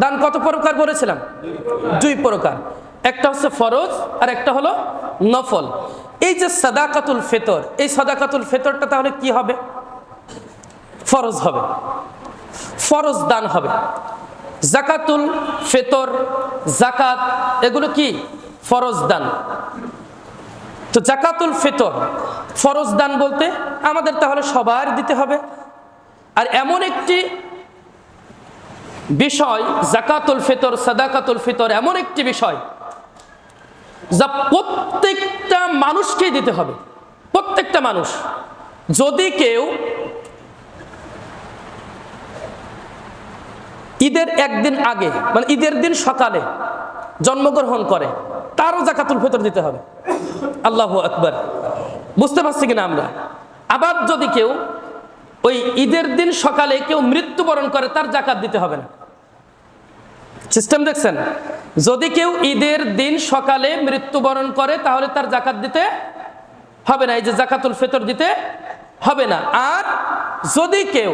দান কত প্রকার বলেছিলাম দুই প্রকার। একটা হচ্ছে ফরজ, আর একটা হলো নফল। এই যে সাদাকাতুল ফেতর, এই সাদাকাতুল ফেতরটা তাহলে কি হবে? ফরজ হবে। ফরজ দান হবে। জাকাতুল ফেতর, জাকাত, এগুলো কি? ফরজ দান। তো জাকাতুল ফেতর, ফরজ দান বলতে আমাদের তাহলে সবার দিতে হবে। আর এমন একটি বিষয়, জাকাতুল ফিতর, সাদাকাতুল ফিতর, এমন একটি বিষয় যা প্রত্যেকটা মানুষকেই দিতে হবে। প্রত্যেকটা মানুষ। যদি কেউ ঈদের একদিন আগে মানে ঈদের দিন সকালে জন্মগ্রহণ করে, তারও জাকাতুল ফিতর দিতে হবে। আল্লাহ আকবার। বুঝতে পারছি কিনা আমরা? আবার যদি কেউ ওই ঈদের দিন সকালে কেউ মৃত্যুবরণ করে, তার জাকাত দিতে হবে না। সিস্টেম দেখছেন? যদি কেউ ঈদের দিন সকালে মৃত্যুবরণ করে, তাহলে তার জাকাত দিতে হবে না। এই যে জাকাতুল ফেতর দিতে হবে না। আর যদি কেউ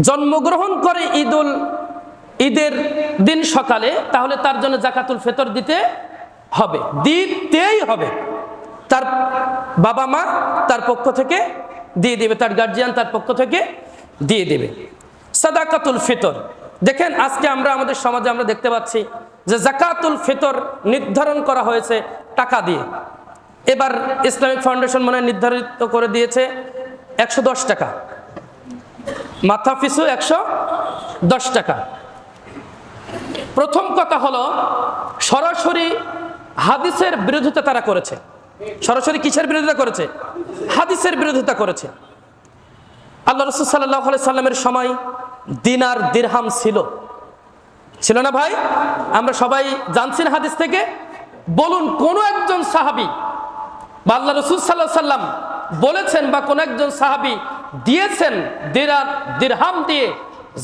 জন্মগ্রহণ করে ঈদুল, ঈদের দিন সকালে, তাহলে তার জন্য জাকাতুল ফেতর দিতে হবে। দিতেই হবে। তার বাবা মা তার পক্ষ থেকে দিয়ে দেবে, তার গার্জিয়ান তার পক্ষ থেকে দিয়ে দেবে। সাদাকাতুল ফিতর। দেখেন, আজকে আমরা আমাদের সমাজে আমরা দেখতে পাচ্ছি যে জাকাতুল ফিতর নির্ধারণ করা হয়েছে টাকা দিয়ে। এবার ইসলামিক ফাউন্ডেশন মনে নির্ধারিত করে দিয়েছে একশো দশ টাকা। মাথা পিছু একশো দশ টাকা। প্রথম কথা হলো, সরাসরি হাদিসের বিরোধিতা তারা করেছে। সরাসরি কিসের বিরোধিতা করেছে? হাদিসের বিরোধিতা করেছে। আল্লাহ রসুল সাল্লাহ সাল্লামের সময় দিনার দিরহাম ছিল। ছিল না ভাই? আমরা সবাই জানছি হাদিস থেকে? বলুন, কোন একজন সাহাবি বা আল্লাহ রসুল সাল্লাহ সাল্লাম বলেছেন বা কোন একজন সাহাবি দিয়েছেন দিরার দিরহাম দিয়ে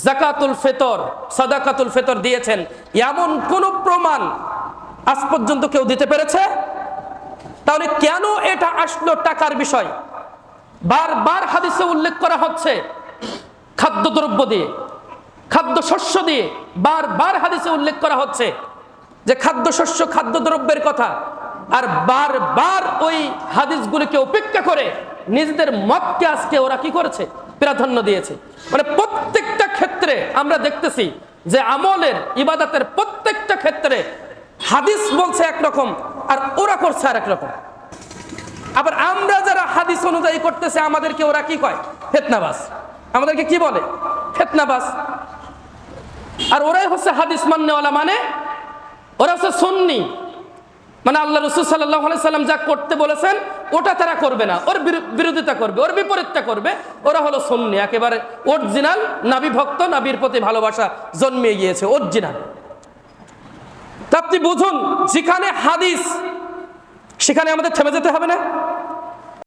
জাকাতুল ফেতর, সাদাকাতুল ফেতর দিয়েছেন, এমন কোন প্রমাণ আজ পর্যন্ত কেউ দিতে পেরেছে? তাহলে কেন এটা আসলো টাকার বিষয়? বারবার হাদিসে উল্লেখ করা হচ্ছে খাদ্যদ্রব্য দিয়ে, খাদ্যশস্য দিয়ে বারবার হাদিসে উল্লেখ করা হচ্ছে যে খাদ্যশস্য খাদ্যদ্রব্যের কথা আর বারবার ওই হাদিসগুলিকে উপেক্ষা করে নিজেদের মতকে আজকে ওরা কি করেছে? প্রাধান্য দিয়েছে। মানে প্রত্যেকটা ক্ষেত্রে আমরা দেখতেছি যে আমলের, ইবাদতের প্রত্যেকটা ক্ষেত্রে হাদিস বলছে একরকম আর ওরা করছে আর একরকম আবার আমরা যারা হাদিস অনুযায়ী করতেছে, আমাদেরকে ওরা কি কয়? ফেতনাবাস আমাদেরকে কি বলে? ফেতনাবাস আর ওরাই হচ্ছে হাদিস মান্যওয়ালা মানে ওরা হচ্ছে সুন্নি। মানে আল্লাহ রসুল সাল্লাহ সাল্লাম যা করতে বলেছেন, ওটা তারা করবে না। ওর বিরো- বিরোধিতা করবে, ওর বিপরীতটা করবে। ওরা হলো সন্নি, একেবারে অরিজিনাল নাবি ভক্ত নাবির প্রতি ভালোবাসা জন্মিয়ে গিয়েছে অরিজিনাল তা আপনি বুঝুন, যেখানে হাদিস, সেখানে আমাদের থেমে যেতে হবে না?